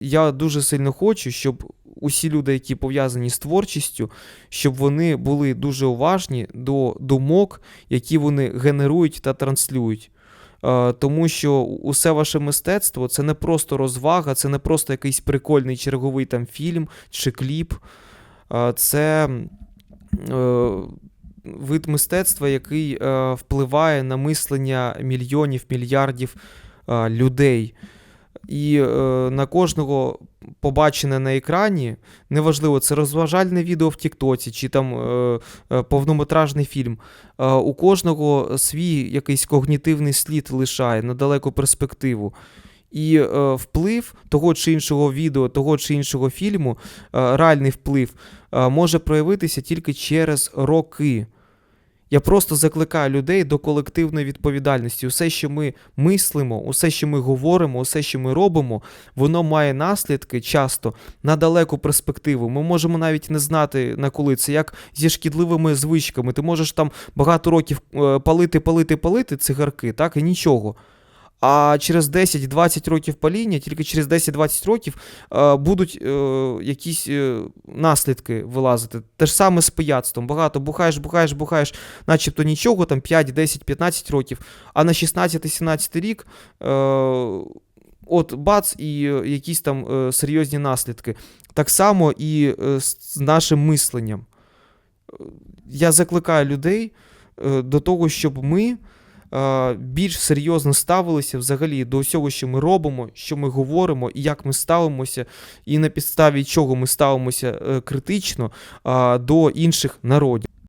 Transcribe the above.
Я дуже сильно хочу, щоб усі люди, які пов'язані з творчістю, щоб вони були дуже уважні до думок, які вони генерують та транслюють. Е, Тому що усе ваше мистецтво це не просто розвага, це не просто якийсь прикольний черговий там фільм чи кліп. Е, Це е, вид мистецтва, який впливає на мислення мільйонів, мільярдів людей. І е, на кожного побачене на екрані, неважливо, це розважальне відео в Тіктоці чи там е, е, повнометражний фільм. Е, у кожного свій якийсь когнітивний слід лишає на далеку перспективу. І е, вплив того чи іншого відео, того чи іншого фільму, е, реальний вплив, е, може проявитися тільки через роки. Я просто закликаю людей до колективної відповідальності. Усе, що ми мислимо, усе, що ми говоримо, усе, що ми робимо, воно має наслідки часто на далеку перспективу. Ми можемо навіть не знати на коли це як зі шкідливими звичками. Ти можеш там багато років е, палити, палити, палити цигарки, так і нічого. А через 10-20 років паління, тільки через 10-20 років е, будуть е, якісь е, наслідки вилазити. Те ж саме з пияцтвом. Багато бухаєш, бухаєш, бухаєш, начебто нічого, там 5, 10, 15 років, а на 16-17 рік. От бац, і якісь там серйозні наслідки. Так само і з нашим мисленням. Я закликаю людей до того, щоб ми більш серйозно ставилися взагалі до всього, що ми робимо, що ми говоримо, і як ми ставимося, і на підставі чого ми ставимося е, критично е, до інших народів.